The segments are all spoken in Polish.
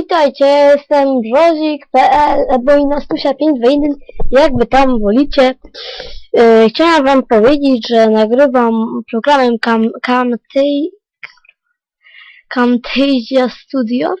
Witajcie, jestem Brzozik.pl, albo Inastusia 521, jakby tam wolicie. Yy, chciałam wam powiedzieć, że nagrywam programem Camtasia Studio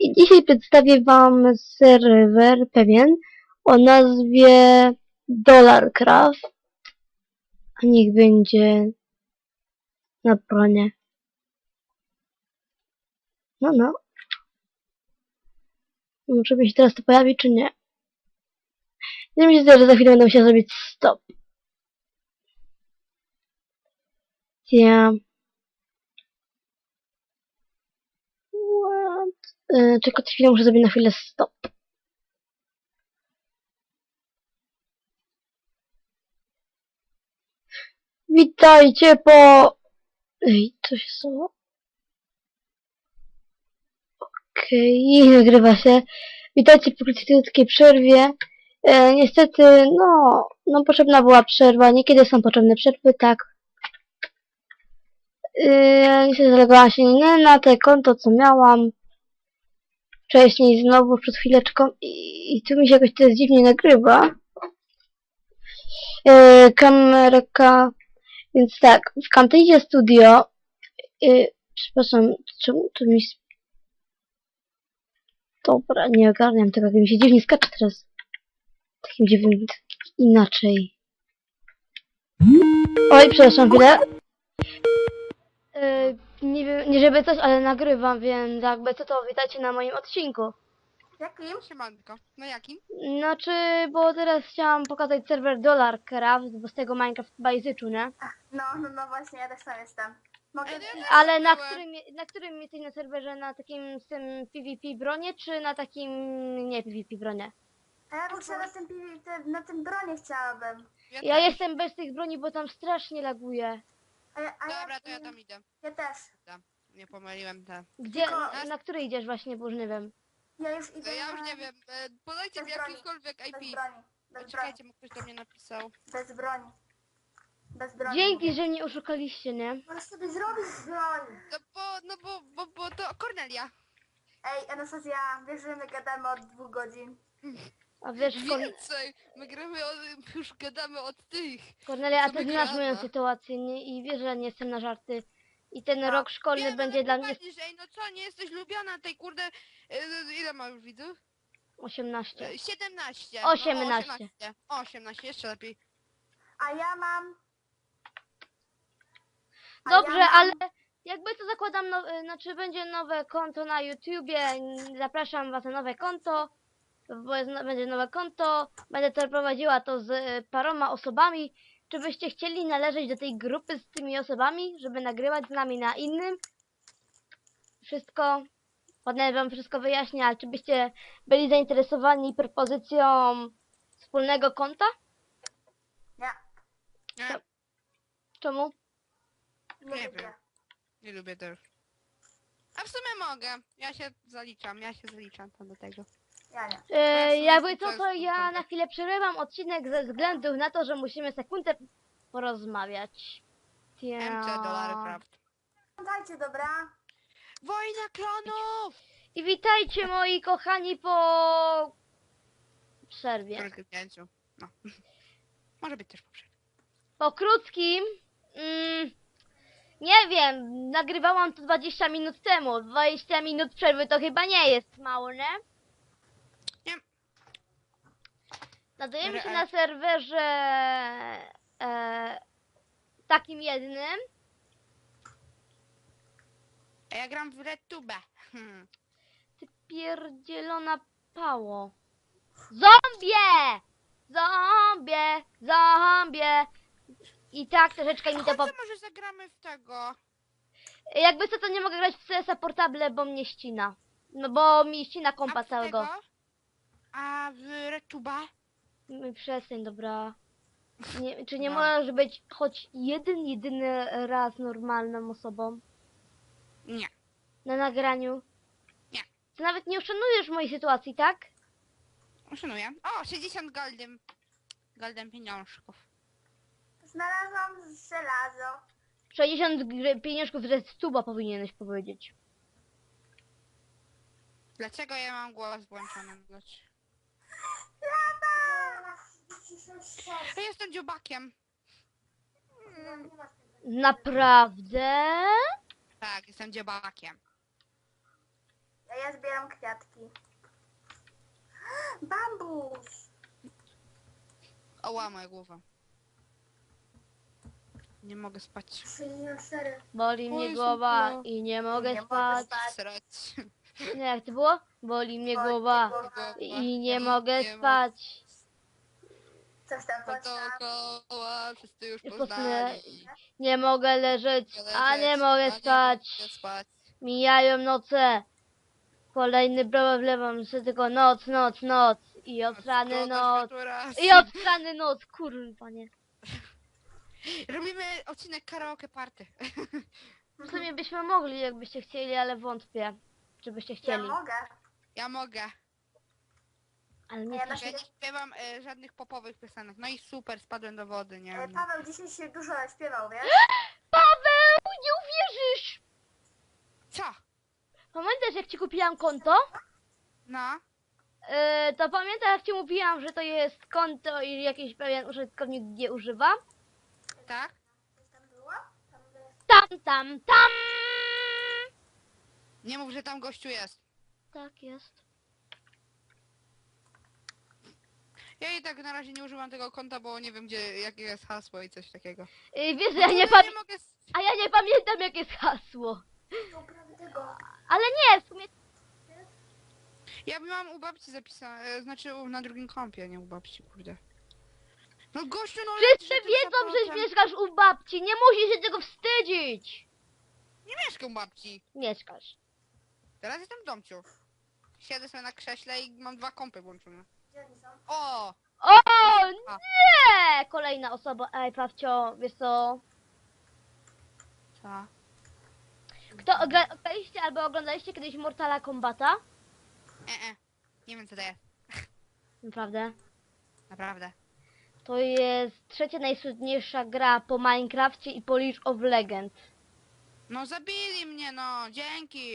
i dzisiaj przedstawię wam serwer pewien o nazwie Dollarcraft. A niech będzie na bronie. No, no. Może mi się teraz to pojawi, czy nie? Ja myślę, że za chwilę będę musiał zrobić stop. Ja... What? Yy, czekaj, chwilę muszę zrobić na chwilę stop. Witajcie po... Ej, co się stało? Okej, nagrywa się. Witajcie po krótkiej przerwie. E, niestety, no, no potrzebna była przerwa. Niekiedy są potrzebne przerwy, tak. E, niestety zalegałam się nie na te konto, co miałam. Wcześniej znowu, przed chwileczką. I, i tu mi się jakoś to dziwnie nagrywa. E, kamerka. Więc tak, w Camtasia Studio. E, przepraszam, czemu tu mi Dobra, nie ogarniam tego, jak mi się dziwnie skacze teraz. Takim dziwnym, inaczej. Oj, przepraszam chwilę. Yy, nie wiem, nie żeby coś, ale nagrywam, więc jakby co to witajcie na moim odcinku. Jakim? Siemanko. No jakim? Znaczy, bo teraz chciałam pokazać serwer Dollarcraft, bo z tego Minecraft chyba i zyczu, nie? No, no, no właśnie, ja też tam jestem. No ja- Ale na którym, na którym jesteś na serwerze? Na takim z tym PvP bronie, czy na takim nie PvP bronie? A ja bym się na tym, te- na tym bronie chciałabym. Ja też. jestem bez tych broni, bo tam strasznie laguje. A ja, a Dobra, to ja tam idę. Ja też. Tam. Nie pomyliłem te. Gdzie, Tylko- na który idziesz właśnie, bo już nie wiem. Ja już No idę ja już na- nie wiem. E, podajcie mi Bez broni. jakikolwiek Bez IP. broni. Bez broni. Poczekajcie, mu ktoś do mnie napisał. Bez broni. Bez broni. Dzięki, że mnie oszukaliście, nie? Możesz sobie zrobić broń. No bo, no bo, bo, bo to Kornelia. Ej, Anastazja, wiesz, że my gadamy od dwóch godzin? A wiesz, Korn Więcej! My gramy od, już gadamy od tych. Kornelia, a ty znasz moją sytuację, nie? I wiesz, że nie jestem na żarty. I ten No. rok szkolny Nie, no, będzie no dla mnie że, ej, no co, nie jesteś lubiana tej kurde... E, ile ma już widzów? 18. E, 17. Osiemnaście. No, 18. 18, jeszcze lepiej. A ja mam... Dobrze, ja ale jakby to zakładam, no, znaczy będzie nowe konto na YouTubie, zapraszam was na nowe konto, bo jest, no- będzie nowe konto, będę to prowadziła to z y, paroma osobami. Czy byście chcieli należeć do tej grupy z tymi osobami, żeby nagrywać z nami na innym? Wszystko, potem wam wszystko wyjaśnię, ale czy byście byli zainteresowani propozycją wspólnego konta? Nie, Nie, Czemu? Nie Nie lubię. wiem. nie lubię też. A w sumie mogę. Ja się zaliczam, ja się zaliczam tam do tego. Ja nie. E, jakby to często ja na chwilę przerywam odcinek ze względu na to, że musimy sekundę porozmawiać. MC Dollarcraft. Dajcie, dobra? Wojna klonów! I witajcie moi kochani po przerwie. Krótkim pięciu. No. Może być też poprzedni. Po krótkim, mm, nie wiem, nagrywałam to 20 minut temu. 20 minut przerwy to chyba nie jest mało, nie? Nie. Nadajemy się na serwerze e, takim jednym. A ja gram w RedTube. Hmm. Ty pierdzielona pało. Zombie! Zombie! Zombie! I tak troszeczkę mi to Chodź, po... co może zagramy w tego? Jakby co to nie mogę grać w CS-a Portable, bo mnie ścina. No bo mi ścina kompa A w całego. tego? A w RedTube? Mm, Przestań, dobra. Nie, czy nie No. możesz być choć jeden, jedyny raz normalną osobą Nie. na nagraniu? Nie. Ty nawet nie uszanujesz mojej sytuacji, tak? Uszanuję. O, 60 golden. Golden pieniążków. Znalazłam żelazo. 60 gry- pieniążków z tuba powinieneś powiedzieć. Dlaczego ja mam głos włączony? Dlaczego? Ja jestem dziobakiem. Naprawdę? Tak, jestem dziobakiem. A ja zbieram kwiatki. Bambus! Oła, moja głowa. Nie mogę spać. 64. Boli mnie Jezu, głowa no. i nie mogę Nie mogę spać. spać. Srać. Nie, jak to było? Boli mnie Boli głowa głowa. i nie mogę spać. Coś tam, To dookoła, wszyscy już Już poznali. Nie mogę leżeć, a nie mogę spać. mogę spać. Mijają noce. Kolejny problem wlewam, że tylko noc, noc, noc. I obstrany Szkoda, noc. I obstrany noc, kurwa nie. Robimy odcinek karaoke party. W sumie byśmy mogli, jakbyście chcieli, ale wątpię, czy byście Ja chcieli. mogę. Ja mogę. Ale nie Ja na. Ja nie śpiewam e, żadnych popowych piosenek. No i super, spadłem do wody, nie? E. Paweł dzisiaj się dużo śpiewał, wiesz? Paweł, nie uwierzysz! Co? Pamiętasz jak ci kupiłam konto? No? Yy, to pamiętasz jak ci mówiłam, że to jest konto i jakiś pewien użytkownik nie używa? Tak? Tam? Tam. Tam! Nie mów, że tam gościu jest. Tak jest. Ja i tak na razie nie używam tego konta, bo nie wiem gdzie, jakie jest hasło i coś takiego. Yy, wiesz, że ja nie nie pamiętam, mogę... s- a ja nie pamiętam jakie jest hasło. Ale nie, w sumie Ja mam u babci zapisane, znaczy u- na drugim kompie, nie u babci, kurde. No gościu, no wszyscy wiedzą, że mieszkasz u babci, nie musisz się tego wstydzić. Nie mieszkam u babci. Mieszkasz. Teraz jestem w domciu. Siedzę sobie na krześle i mam dwa kompy włączone. Gdzie oni są? O! O, A. nie! Kolejna osoba, ej Pawcio, wiesz co? Co? Kto ogra- oglądaliście albo oglądaliście kiedyś Mortala Kombata? E, e. Nie wiem co to jest. Naprawdę. Naprawdę. To jest trzecia najsłynniejsza gra po Minecrafcie i po League of Legends. No zabili mnie, no, dzięki.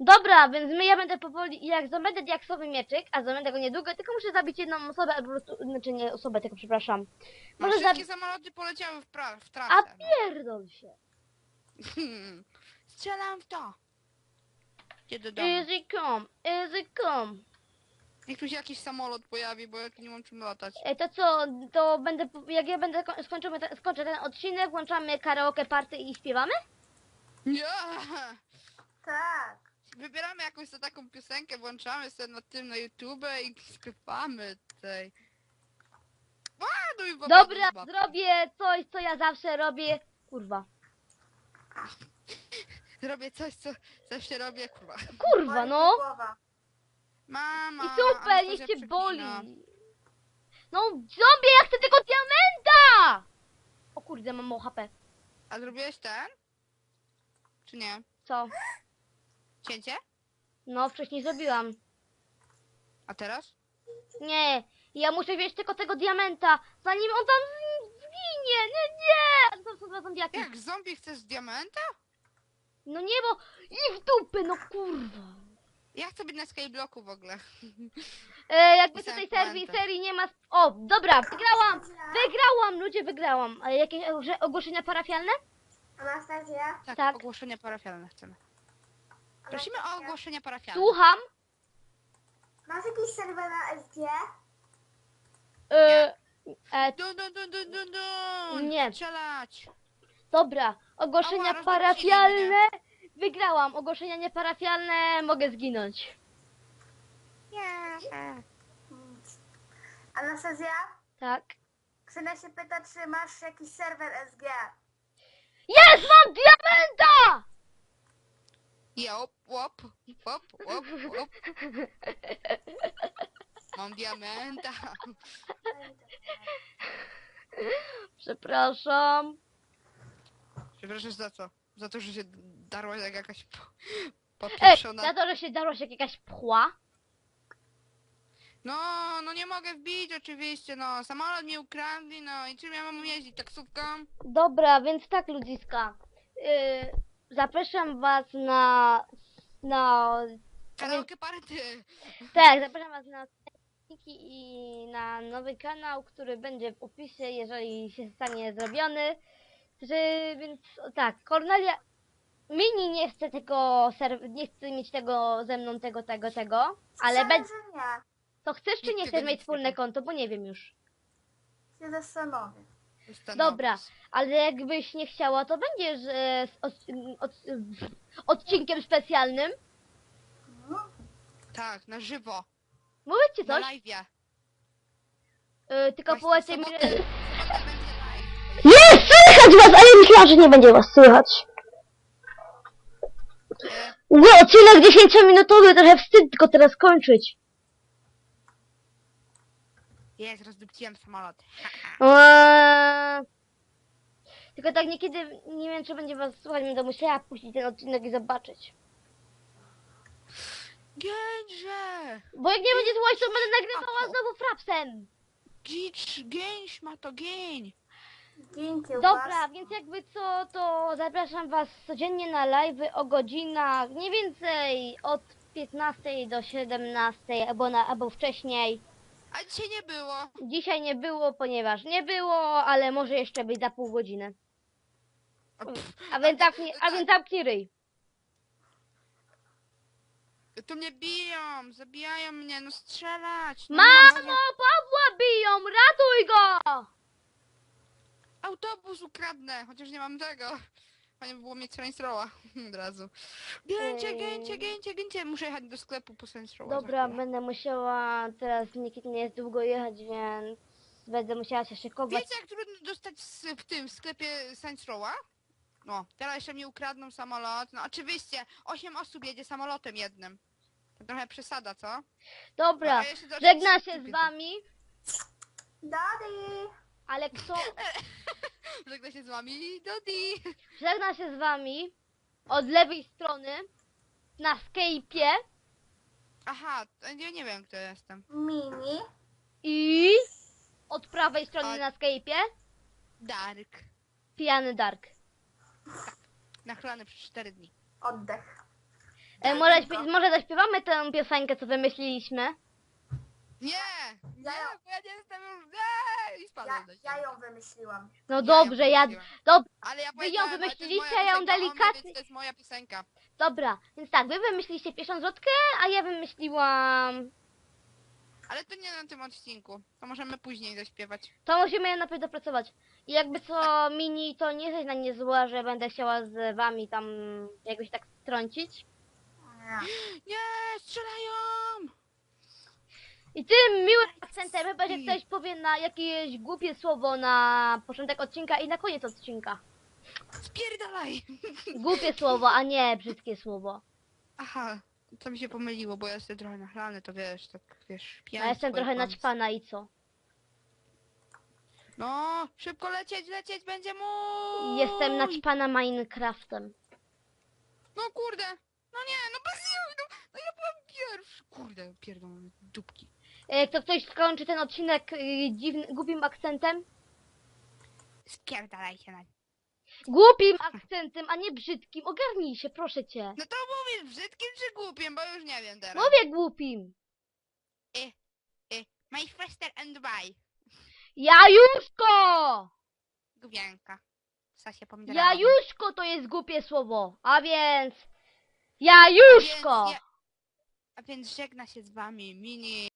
Dobra, więc my ja będę powoli, jak zdobędę diaksowy mieczyk, a zdobędę go niedługo, tylko muszę zabić jedną osobę, albo po prostu, znaczy nie osobę, tylko przepraszam. No, Może wszystkie zabić... samoloty poleciały w, pra- w A trasę. no. pierdol się. Strzelam w to. Gdzie do domu? Easy come, easy come. Niech tu się jakiś samolot pojawi, bo ja tu nie mam czym latać. E, to co, to będę, jak ja będę, ko- skończymy ten, skończę ten odcinek, włączamy karaoke party i śpiewamy? Nie! Tak. Wybieramy jakąś to taką piosenkę, włączamy sobie na tym na YouTube i śpiewamy tutaj. Ładuj, bo Dobra, zrobię coś, co ja zawsze robię. Kurwa. Zrobię coś, co zawsze robię, kurwa. Kurwa, Boli no. Głowa. Mama, I super, niech cię boli. No, zombie, ja chcę tego diamenta! O kurde, mam mało HP. A zrobiłeś ten? Czy nie? Co? Cięcie? No, wcześniej zrobiłam. A teraz? Nie, ja muszę wziąć tylko tego diamenta, zanim on tam zginie. Nie, nie! Są dwa zombiaki. Jak zombie chcesz diamenta? No nie, bo ich w dupy, no kurwa. Ja chcę być na skyblocku w ogóle. E, jakby Pisałem tutaj serii, serii nie ma... O, dobra, wygrałam! Wygrałam, ludzie, wygrałam. Ale jakieś ogłosze- ogłoszenia parafialne? Anastazja? Tak, Tak. ogłoszenia parafialne chcemy. Prosimy o Anastazja? ogłoszenia parafialne. Słucham. Masz jakiś serwer na SG? E, e, Dun, dun, dun, dun, dun, dun. Nie. Strzelać. dobra, ogłoszenia Ała, rozwrócili parafialne. Wygrałam, ogłoszenia nieparafialne, mogę zginąć. Nie. Hmm. Anastazja? Tak. Krzyna się pyta, czy masz jakiś serwer SG? Jest, mam diamenta! Jop, łop, łop, łop, łop. Mam diamenta. Przepraszam. Przepraszam za co? Za to, że się darłaś jak jakaś po, Ej, popieprzona. za to, że się darłaś jak jakaś pchła. No, no nie mogę wbić oczywiście, no. Samolot mi ukradli, no i czym ja mam jeździć? Taksówką? Dobra, więc tak ludziska. Yy, zapraszam was na, na Karaoke party. Tak, zapraszam was na i na nowy kanał, który będzie w opisie, jeżeli się stanie zrobiony. Że, więc o, tak, Cornelia Mini nie chce tego, serw- nie chce mieć tego ze mną, tego, tego, tego, ale Wcale, be- że nie. to chcesz czy nie chcesz nie mieć wspólne konto, bo nie wiem już. Się zastanowię. Dobra, ale jakbyś nie chciała, to będziesz e, z od, od, odcinkiem specjalnym. No. Tak, na żywo. Mówię ci Na coś, live'ie. e, tylko Właśnie w mi, sobotę- że... w sobotę będzie live. Jest! Słychać was, a ja myślałam, że nie będzie was słychać. No, odcinek 10-minutowy, trochę wstyd tylko teraz kończyć. Jest, rozdupciłem samolot. Eee... Tylko tak niekiedy, nie wiem czy będzie was słuchać, będę musiała puścić ten odcinek i zobaczyć. Gęże! Bo jak nie będzie słuchać, to będę nagrywała znowu frapsem. Gicz, gęś ma to gień. U Dobra, was. więc jakby co, to zapraszam was codziennie na live o godzinach mniej więcej od 15 do 17 albo, na, albo wcześniej. A dzisiaj nie było. Dzisiaj nie było, ponieważ nie było, ale może jeszcze być za pół godziny. A, pff, A więc zamknij, a więc zamknij ryj. to mnie biją, zabijają mnie, no strzelać. No Mamo, nie, Pawła biją, ratuj go! Autobus ukradnę, chociaż nie mam tego. Fajnie by było mieć Saints Row'a od razu. Gęcie, Ej. gęcie, gęcie, gęcie. Muszę jechać do sklepu po Saints Row'a. Dobra, chwilę. będę musiała teraz nikt nie jest długo jechać, więc będę musiała się szykować. Wiecie jak trudno dostać s- w tym sklepie Saints Row'a? No, teraz jeszcze mi ukradną samolot. No oczywiście, 8 osób jedzie samolotem jednym. To trochę przesada, co? Dobra, A jeszcze do- żegna się z wami, Daddy! Ale kto... Żegna się z wami, Dodi. Żegna się z wami od lewej strony na Skype'ie Aha, to ja nie wiem kto jestem. Mini. i od prawej strony A- na Skype'ie Dark. Pijany Dark. Nachlany przez 4 dni. Oddech. E, może, śpie- może zaśpiewamy tę piosenkę, co wymyśliliśmy? Nie! Nie, Ja ją- bo ja nie jestem już... Nie! I Ja, spadłem do ja ją wymyśliłam. No Ja dobrze, ja... Dob Ale ja Wy ją powiedziałem, ale to jest wymyśliliście, moja ja ją piosenka, delikatnie- więc To jest moja piosenka. Dobra, więc tak, wy wymyśliliście pierwszą zwrotkę, a ja wymyśliłam... Ale to nie na tym odcinku. To możemy później zaśpiewać. To musimy je najpierw dopracować. I jakby co mini, to nie jesteś na nie zła, że będę chciała z wami tam jakoś tak strącić. Nie. Nie, strzelają! I tym miłym akcentem chyba, że ktoś powie na jakieś głupie słowo na początek odcinka i na koniec odcinka. Spierdalaj! Głupie słowo, a nie brzydkie słowo. Aha, to mi się pomyliło, bo ja jestem trochę nachlany, to wiesz, tak wiesz, pijany ja jestem trochę naćpana i co? No, szybko lecieć, lecieć będzie mój! Jestem naćpana Minecraftem. No kurde! No nie, no bez jaj, no, no ja byłem pierwszy! Kurde, pierdolone dupki. E, to ktoś skończy ten odcinek y, dziwnym, głupim akcentem? Spierdalaj się na Głupim akcentem, a nie brzydkim. Ogarnij się, proszę cię. No to mówisz brzydkim czy głupim, bo już nie wiem teraz. Mówię głupim. Y, my sister and bye. Jajuszko! Gubianka. Sasia pomidora. Jajuszko to jest głupie słowo. A więc... Jajuszko! A więc, ja, a więc żegna się z wami mini